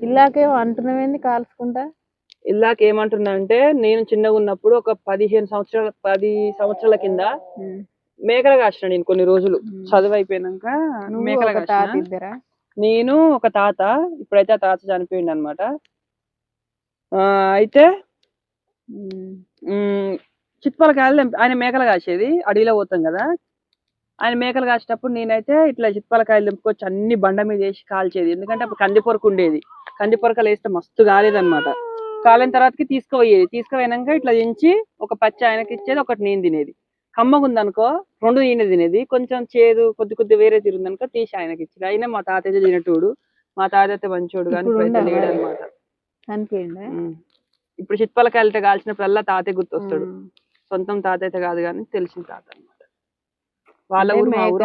ఇల్లాకేమో అంటున్నావేంది కాల్చుకుంటా? ఇలాగ ఏమంటున్నా అంటే నేను చిన్నగా ఉన్నప్పుడు ఒక పదిహేను సంవత్సరాల పది సంవత్సరాల కింద మేకలు కాసిన నేను కొన్ని రోజులు. చదువు అయిపోయినాక మేకలు కాసిన. నేను ఒక తాత ఇప్పుడైతే ఆ తాత చనిపోయింది అనమాట అయితే మ్, చిత్పలకాయలు తెంప- ఆయన మేకలు కాసేది అడవిలో పోతాం కదా. ఆయన మేకలు కాసేటప్పుడు నేనైతే ఇట్లా చిత్పలకాయలు తెంపుకొచ్చి అన్ని బండ మీద వేసి కాల్చేది. ఎందుకంటే అప్పుడు కంది పొరకు ఉండేది. కంది పొరకలు వేస్తే మస్తు కాలేదన్నమాట కాలిన తర్వాతకి తీసుకుపోయేది తీసుకుపోయినాక ఇట్లా దించి ఒక పచ్చి ఆయనకి ఇచ్చేది ఒకటి నేను తినేది. కమ్మగా ఉందనుకో రెండు ఈయన తినేది. కొంచెం చేదు కొద్ది కొద్ది వేరే తిరుందనుకో తీసి ఆయనకి ఇచ్చేది. అయినా మా తాత అయితే తినటోడు. మా తాత అయితే మంచోడు కానీ? లేడు అనమాట ఇప్పుడు చిత్పలకాయలతో కాల్చినప్పుడల్లా తాతే గుర్తొస్తాడు. సొంతం తాత అయితే కాదు కానీ తెలిసిన తాత అన్నమాట. వాళ్ళ ఊరు మా ఊరు.